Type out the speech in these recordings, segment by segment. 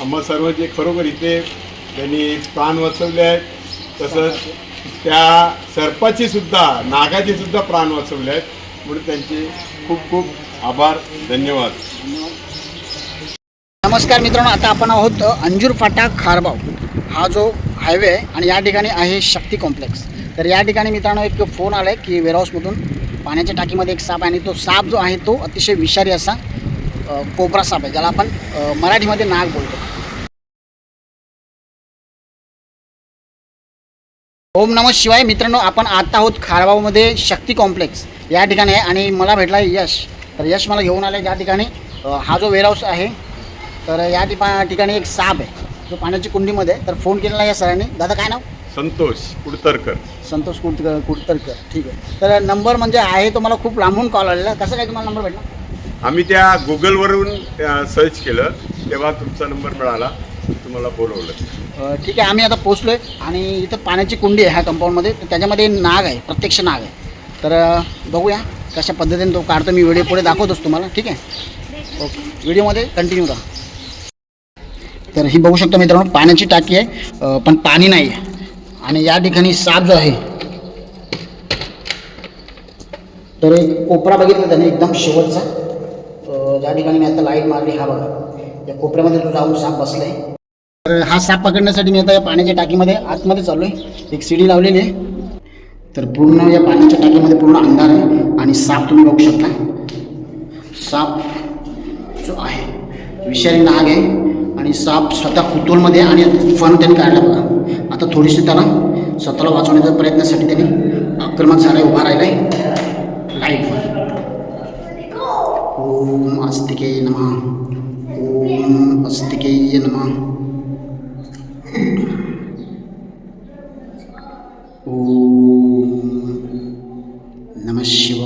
आम्हा सर्व जे खरोखर इथे त्यांनी प्राण वाचवले आहेत तसंच त्या सर्पाची सुद्धा नागाची सुद्धा प्राण वाचवले आहेत. म्हणून त्यांचे खूप खूप आभार धन्यवाद. नमस्कार मित्रांनो आता आपण आहोत अंजूर फाटा खारबाव. हा जो हायवे आहे आणि या ठिकाणी आहे शक्ती कॉम्प्लेक्स तर या ठिकाणी मित्रांनो एक फोन आला आहे की वेअरहाऊसमधून पाण्याच्या टाकीमध्ये एक साप आहे आणि तो साप जो आहे तो अतिशय विषारी असा. कोबरा साप आहे ज्याला आपण मराठीमध्ये नाग बोलतो. ओम नमः शिवाय. मित्रांनो आपण आता आहोत खारबावमध्ये शक्ती कॉम्प्लेक्स या ठिकाणी आहे आणि मला भेटला आहे यश. तर यश मला घेऊन आलं ज्या ठिकाणी हा जो वेअरहाऊस आहे तर या ठिकाणी एक साप आहे जो पाण्याची कुंडीमध्ये. तर फोन केलेला या सरांनी. दादा काय नाव? संतोष कुडतरकर. संतोष कुडतर कुडतरकर. ठीक आहे. तर नंबर म्हणजे आहे तो मला खूप लांबून कॉल आलेला. कसं काय तुम्हाला नंबर भेटला? आम्ही त्या गुगलवरून सर्च केलं तेव्हा तुमचा नंबर मिळाला तुम्हाला बोलवलं. ठीक आहे आम्ही आता पोचलो आहे आणि इथं पाण्याची कुंडी आहे ह्या कंपाऊंडमध्ये तर त्याच्यामध्ये नाग आहे प्रत्यक्ष नाग आहे. तर बघूया कशा पद्धतीने तो काढतो मी व्हिडिओ पुढे दाखवतोच तुम्हाला ठीक आहे? ओके व्हिडिओमध्ये कंटिन्यू राहा. तर ही बघू शकता मित्रांनो पाण्याची टाकी आहे पण पाणी नाही आहे आणि या ठिकाणी साप जो आहे तर एक कोपरा बघितला त्याने एकदम शेवटचा. ज्या ठिकाणी मी आता लाइट मारली हा बघा. या कोपऱ्यामध्ये तो जाऊन साप बसलाय. तर हा साप पकडण्यासाठी मी आता या पाण्याच्या टाकीमध्ये आतमध्ये चाललो आहे एक सिडी लावलेली आहे. तर पूर्ण या पाण्याच्या टाकीमध्ये पूर्ण अंधार आहे आणि साप तुम्ही बघू शकता. साप जो आहे विषारी नाग आहे आणि साप स्वतः कुतूलमध्ये आणि फन त्यांनी काढला बघा. आता थोडीशी त्याला स्वतःला वाचवण्याच्या प्रयत्नासाठी त्यांनी आक्रमक झाला उभा राहिला आहे लाईटवर ओम अस्तिके नमः ओम अस्तिके नमः ओम नमः शिवाय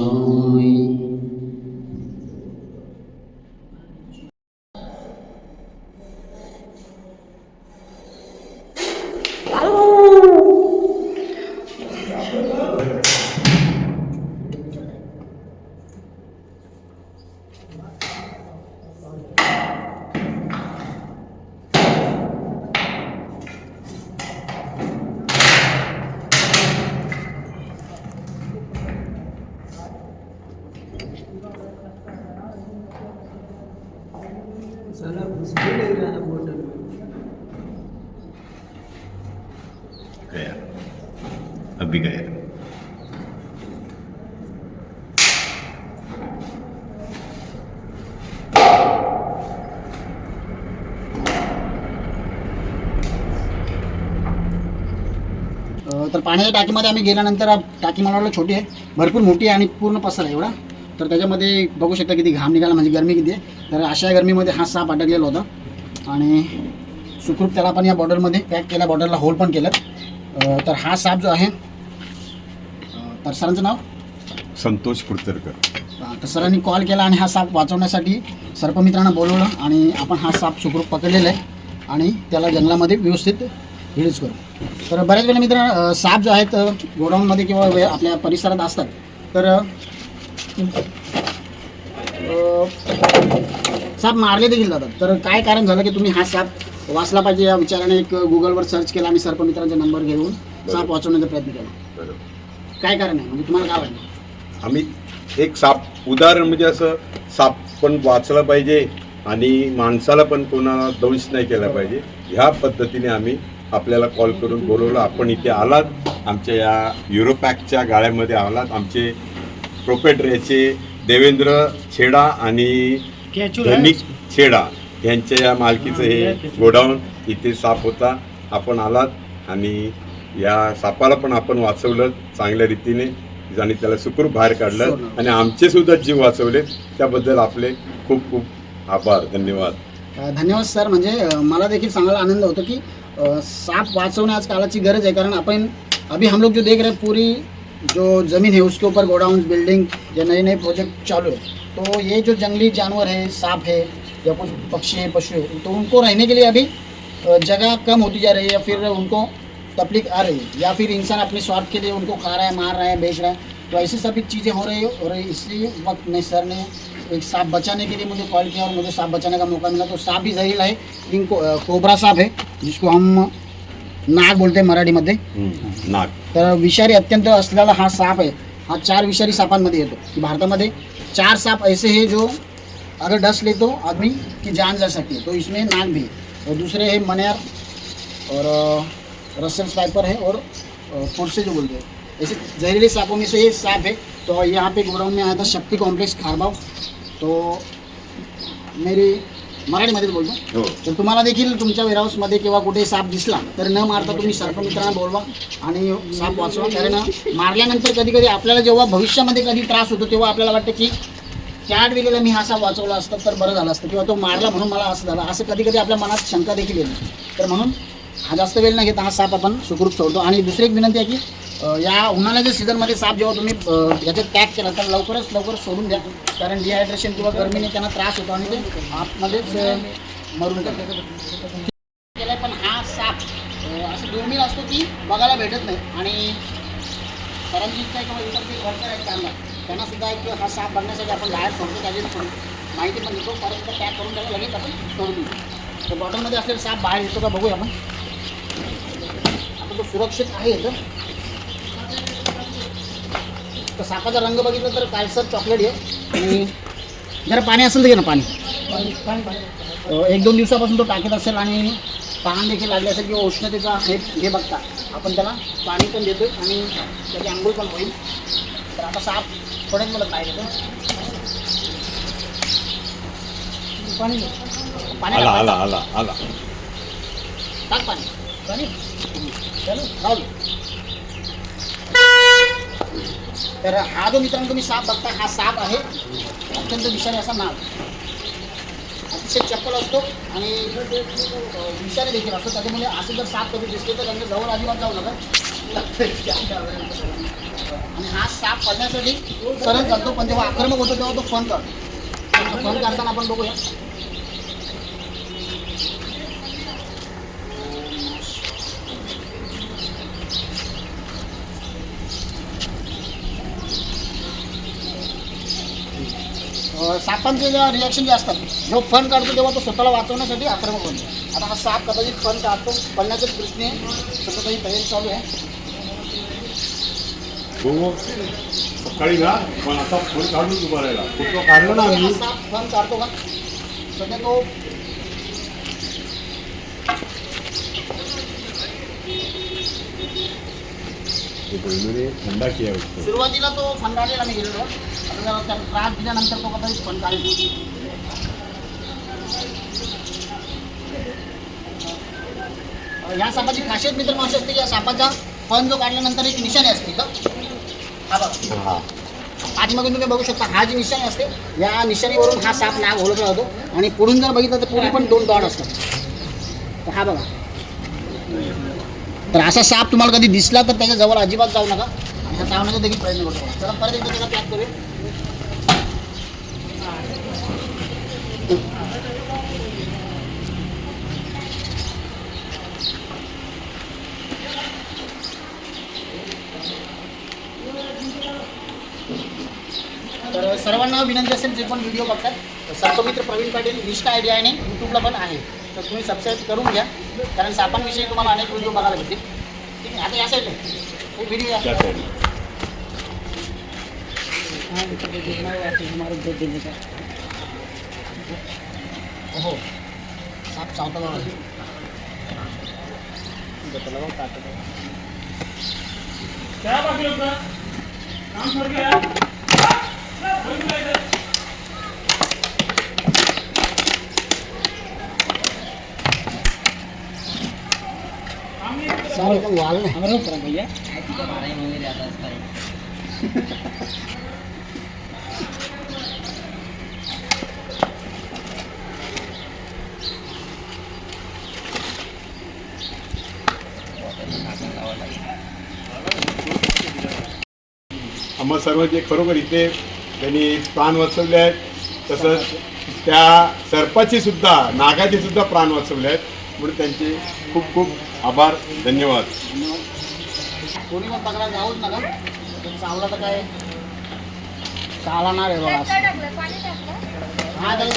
तर पाण्याच्या टाकीमध्ये आम्ही गेल्यानंतर टाकी मला वाटलं छोटी आहे. भरपूर मोठी आहे आणि पूर्ण पसर आहे एवढा. तर त्याच्यामध्ये बघू शकता किती घाम निघाला म्हणजे गरमी किती आहे. तर अशा गरमीमध्ये हा साप अडकलेला होता. आणि सुखरूप त्याला आपण या बॉटलमध्ये पॅक केला बॉटलला होल पण केलं. तर हा साप जो आहे तर सरांचं नाव? संतोष कुडतरकर तर सरांनी कॉल केला आणि हा साप वाचवण्यासाठी सर्पमित्रांना बोलवलं आणि आपण हा साप सुखरूप पकडलेला आहे. आणि त्याला जंगलामध्ये व्यवस्थित रिलीज करू तर बऱ्याच वेळेला मित्र साप जो आहेत गोडाऊनमध्ये किंवा वे- आपल्या परिसरात असतात. तर साप मारले देखील जातात. तर काय कारण झालं की तुम्ही हा साप वाचला पाहिजे या विचाराने एक गुगलवर सर्च केला आणि सर्पमित्रांचा नंबर घेऊन साप वाचवण्याचा प्रयत्न केला. काय कारण आहे? म्हणजे तुम्हाला काय वाटलं आम्ही एक साप उदाहरण म्हणजे असं साप पण वाचला पाहिजे आणि माणसाला पण कोणाला दंश नाही केला पाहिजे. ह्या पद्धतीने आम्ही आपल्याला कॉल करून बोलवलं. आपण इथे आलात. आमच्या या युरोपॅकच्या गाळ्यामध्ये आलात. आमचे प्रोपेटरेचे देवेंद्र छेडा आणि धनिक छेडा यांच्या या मालकीचं हे गोडाऊन इथे साप होता. आपण आलात आणि या सापाला पण आपण वाचवलं चांगल्या रीतीने. आणि त्याला सुखरूप बाहेर काढलं. आणि आमचे सुद्धा जीव वाचवले. त्याबद्दल आपले खूप खूप आभार. धन्यवाद. धन्यवाद सर. म्हणजे मला देखील सांगायला आनंद होतो की साप वाचवणे आज काला कालाची गरज है कारण अपन अभी हम लोग जो देख रहे हैं, पूरी जो ज़मीन है, उसके ऊपर गोडाउन बिल्डिंग, या नए नए प्रोजेक्ट चालू है। तो ये जो जंगली जानवर है, सांप है, या कुछ पक्षी है, पशु है तो उनको रहने के लिए अभी जगह कम होती जा रही है, या फिर उनको तकलीफ़ आ रही है, या फिर इंसान अपने स्वार्थ के लिए उनको खा रहा है, मार रहा है, बेच रहा है तो ऐसी सभी चीज़ें हो रही है और इसी वक्त में सर ने एक सांप बचाने के लिए मुझे कॉल किया और मुझे सांप बचाने का मौका मिला तो सांप भी जहरीला है लेकिन कोबरा सांप है जिसको हम नाग बोलते हैं मराठीमध्ये। हम्म, नाग। तर विषारी अत्यंत असलेला हा साप आहे हा चार विषारी सापांमध्ये येतो. भारतामध्ये चार सांप ऐसे है जो अगर डस ले तो आदमी की जान जा सकती है तो इसमें नाग भी और दूसरे है मनियार और रसल स्नाइपर है और फुरसे जो बोलते हैं. ऐसे जहरीले सांपों में से ये सांप है तो यहाँ पे गोडाउन में आया था शक्ति कॉम्प्लेक्स खारबाव. तो मेरी मराठीमध्येच बोलतो. हो. तर तुम्हाला देखील तुमच्या वेअरहाऊसमध्ये किंवा कुठे साप दिसला तर न मारता तुम्ही सर्प मित्रांना बोलवा आणि साप वाचवा. कारण मारल्यानंतर कधी कधी आपल्याला जेव्हा भविष्यामध्ये कधी त्रास होतो तेव्हा आपल्याला वाटतं की त्या वेळेला मी हा साप वाचवला असतं तर बरं झालं असतं किंवा तो मारला म्हणून मला असं झालं. असं कधी कधी आपल्या मनात शंका देखील येते. तर म्हणून हा जास्त वेळ न घेता हा साप आपण सुखरूप सोडतो. आणि दुसरी एक विनंती आहे की या उन्हाळ्याच्या सीझनमध्ये साप जेव्हा तुम्ही अ, याच्यात पॅक केला तर लवकरच लवकर सोडून द्या. कारण डिहायड्रेशन किंवा गरमीने त्यांना त्रास होतो आणि ते आतमध्येच मरून जातात. केलाय पण हा साप असं दुर्मिळ असतो की बघायला भेटत नाही. आणि सरांची किंवा इतर जे वर्कर आहेत त्यांना. त्यांना सुद्धा एक हा साप बघण्यासाठी आपण बाहेर सोडतो त्याची माहिती पण देतो परत पॅक करून त्याला लगेच आपण सोडून देतो तर बॉटलमध्ये असलेला साप बाहेर येतो का बघूया आपण. आता तो सुरक्षित आहे तर तर सापाचा रंग बघितला तर काळसर चॉकलेट आहे आणि जरा पाणी असेल तर घे ना पाणी. एक दोन दिवसापासून तो टाकीत असेल आणि तहान देखील लागली असेल किंवा उष्णतेचा हे हे बघता. आपण त्याला पाणी पण देतोय आणि त्याची आंघोळ पण होईल. तर आता साप पडेल मला काय देतो पाणी. पाणी आला टाक. आला आला आला. टाक पाणी. पाणी. चलो राहू. तर हा जो मित्रांनो तुम्ही साप बघता हा साप आहे. अत्यंत विषारी असा नाग अतिशय चप्पल असतो आणि विषारी देखील असतो. त्याच्यामुळे असे जर साप कधी दिसले तर त्यांना जवळ अजिबात जाऊ नका. आणि हा साप पडण्यासाठी सरळ चालतो पण जेव्हा आक्रमक होतो तेव्हा तो फन करतो. फन करताना आपण बघूया. सापांचे जेव्हा रिॲक्शन जे असतात जेव्हा फन काढतो तेव्हा तो स्वतःला वाचवण्यासाठी आक्रमक बनतो आता हा साप कदाचित फन काढतो पडण्याच्या दृष्टीने तसं काही तयारी चालू आहे. हो सकाळी ना पण आता फोन काढून उभा राहिला. फोटो काढला ना आम्ही? साप फन काढतो का? सध्या तो बहिणीने थंडा किया उसको? सुरुवातीला तो फन काढलेला मी गेलेलो आता जरा त्याला त्रास दिल्यानंतर तो कदाचित अ, या सापाची खासियत मित्र अशी असते की या सापाचा फन जो काढल्यानंतर एक निशाणी असते का? हा बघा. पाठीमागून तुम्ही बघू शकता हा जी निशाणी असते या निशाणीवरून हा साप नाग ओळखला जातो आणि पुढून जर बघितलं तर पुढे पण दोन डॉट असतात. हा बघा. तर असा साप तुम्हाला कधी दिसला तर त्याच्याजवळ अजिबात जाऊ नका. आणि हा चावण्याचा देखील प्रयत्न करतो चला परत एकदा त्याला पॅक करूया. तर सर्वांना विनंती असेल जे पण व्हिडिओ बघतात सर्पमित्र प्रवीण पाटील निष्ठा आयडिया आणि यूट्यूबला पण आहे. तर तुम्ही सबस्क्राईब करून घ्या. कारण सापांविषयी तुम्हाला अनेक व्हिडिओ बघायला भेटतील. ठीक आहे आता या साईडला एक व्हिडिओ या. हो. साप चावता बघा भैया आम्हा सर्व खरोखर इथे त्यांनी प्राण वाचवले आहेत तसंच त्या सर्पाची सुद्धा नागाची सुद्धा प्राण वाचवले आहेत. म्हणून त्यांचे खूप खूप आभार धन्यवाद. कोणी पण पकडा जाऊच नका. तर चावला तर काय? चालणार आहे बघा. हा त्याला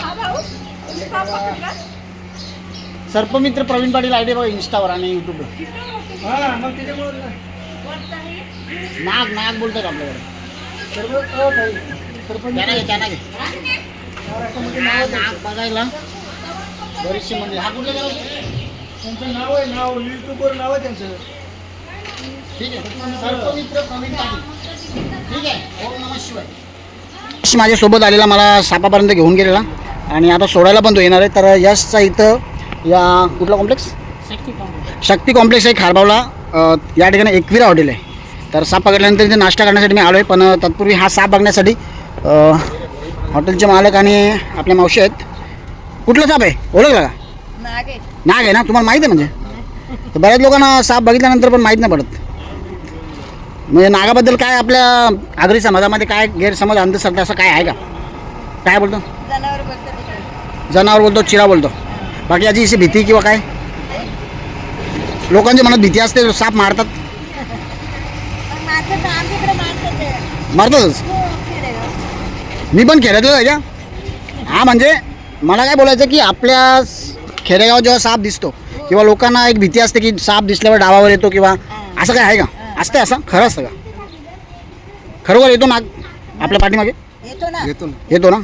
हा सर्पमित्र प्रवीण पाटील आयडी बघा इंस्टावर आणि हा आहे. नाग नाग बोलतात आपल्याकडे? सरपंच त्यांना घे त्यांना घे. हा, नाग बघायला. बरीचशी म्हणजे हा कुठल्या गावाचं? त्यांचं नाव आहे नाव युट्यूबवर नाव आहे त्यांचं. ठीक आहे सर्पमित्र प्रवीण पाटील. ठीक आहे ओम नमः शिवाय. माझ्यासोबत आलेला मला सापापर्यंत घेऊन गेलेला. आणि आता सोडायला पण तो येणार आहे. तर यशचा इथं या कुठला कॉम्प्लेक्स शक्ती कॉम्प्लेक्स आहे खारबावला. या ठिकाणी एकविरा हॉटेल आहे. तर साप पकडल्यानंतर इथे नाश्ता करण्यासाठी मी आलो आहे पण तत्पूर्वी हा साप बघण्यासाठी हॉटेलचे मालक आणि आपल्या मावशी आहेत. कुठला साप आहे? ओळखला का नाग आहे. नाग आहे ना? तुम्हाला माहीत आहे म्हणजे? तर बऱ्याच लोकांना साप बघितल्यानंतर पण माहीत नाही पडत. म्हणजे नागाबद्दल काय आपल्या आगरी समाजामध्ये काय गैरसमज अंधश्रद्धा असं काय आहे का? काय बोलतो? जनावर बोलतो तिकडे. जनावर बोलतो चिरा बोलतो. बाकी याची अशी भीती किंवा काय? लोकांच्या मनात भीती असते साप मारतात. मारतातच? हो. मी पण खेड्यातलं आहे का? हा म्हणजे मला काय बोलायचं की आपल्या खेडेगावात जेव्हा साप दिसतो किंवा लोकांना एक भीती असते की साप दिसल्यावर डावावर येतो किंवा असं काय आहे का? असतं असं? खरं असतं का? खरोखर येतो नाग? आपल्या पाठीमागे? येतो ना. येतो ना.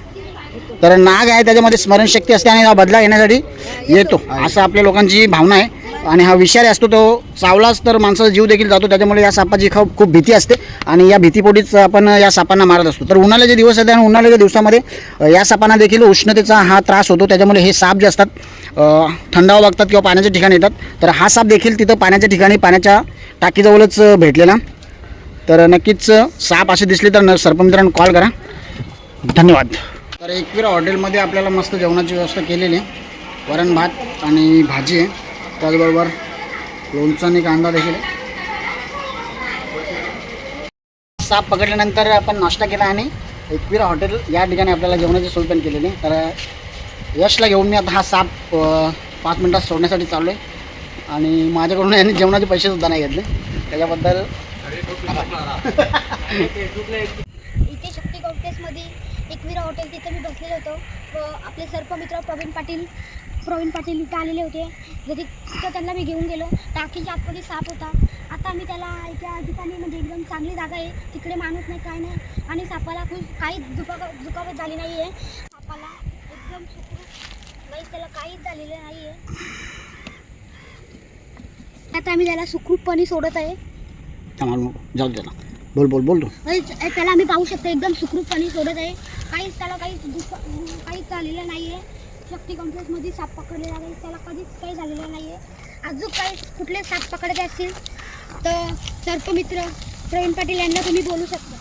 तर नाग आहे त्याच्यामध्ये स्मरणशक्ती असते आणि हा बदला घेण्यासाठी येतो. असं आपल्या लोकांची भावना आहे. आणि हा विषारी असतो तो चावलाच तर माणसाचा जीव देखील जातो त्याच्यामुळे या सापाची खूप खूप भीती असते. आणि या भीतीपोटीच आपण या सापांना मारत असतो. तर उन्हाळ्याचे दिवस आहेत आणि उन्हाळ्याच्या दिवसामध्ये या सापांना देखील उष्णतेचा हा त्रास होतो. त्याच्यामुळे हे साप जे असतात थंडावा बघतात किंवा पाण्याच्या ठिकाणी येतात. तर हा साप देखील तिथं पाण्याच्या ठिकाणी पाण्याच्या टाकीजवळच भेटलेला. तर नक्कीच साप असे दिसले तर न सर्पमित्रांनो कॉल करा. धन्यवाद. तर एकविरा हॉटेलमध्ये आपल्याला मस्त जेवणाची व्यवस्था केलेली आहे. वरण भात आणि भाजी आहे. त्याचबरोबर लोणचं आणि कांदा देखील. साप पकडल्यानंतर आपण नाश्ता केला आणि एकविरा हॉटेल या ठिकाणी आपल्याला जेवणाची सोय पण केलेली तर यशला घेऊन मी आता हा साप पाच मिनटात सोडण्यासाठी चाललो आहे आणि माझ्याकडून याने जेवणाचे पैसेसुद्धा नाही घेतले. त्याच्याबद्दल इथे शक्ती कॉम्प्लेक्समध्ये एकविरा हॉटेल तिथे मी बसलेलो होतो. आपले आपले सर्पमित्र प्रवीण पाटील प्रवीण पाटील इथं आलेले होते. जरी तिथं त्यांना मी घेऊन गेलो. टाकीच्या आतमध्ये साप होता. आता मी त्याला त्या ठिकाणी म्हणजे एकदम चांगली जागा आहे. तिकडे माणूस नाही काय नाही. आणि सापाला खूप काहीच दुखापत दुखापत झाली नाही आहे सापाला एकदम सुखरूप काहीच त्याला काहीच झालेलं नाही आहे आता आम्ही त्याला सुखरूपपणे सोडत आहे. जाऊ त्याला. बोल बोल बोल काहीच त्याला आम्ही पाहू शकतो एकदम सुखरूपपणे सोडत आहे. काहीच त्याला काहीच दुःख काहीच झालेलं नाही आहे शक्ती कॉम्प्लेक्समध्ये साप पकडलेला नाही त्याला कधीच काही झालेलं नाही आहे अजून काही कुठले साप पकडायचे असतील तर सर्पमित्र प्रवीण पाटील यांना तुम्ही बोलू शकता.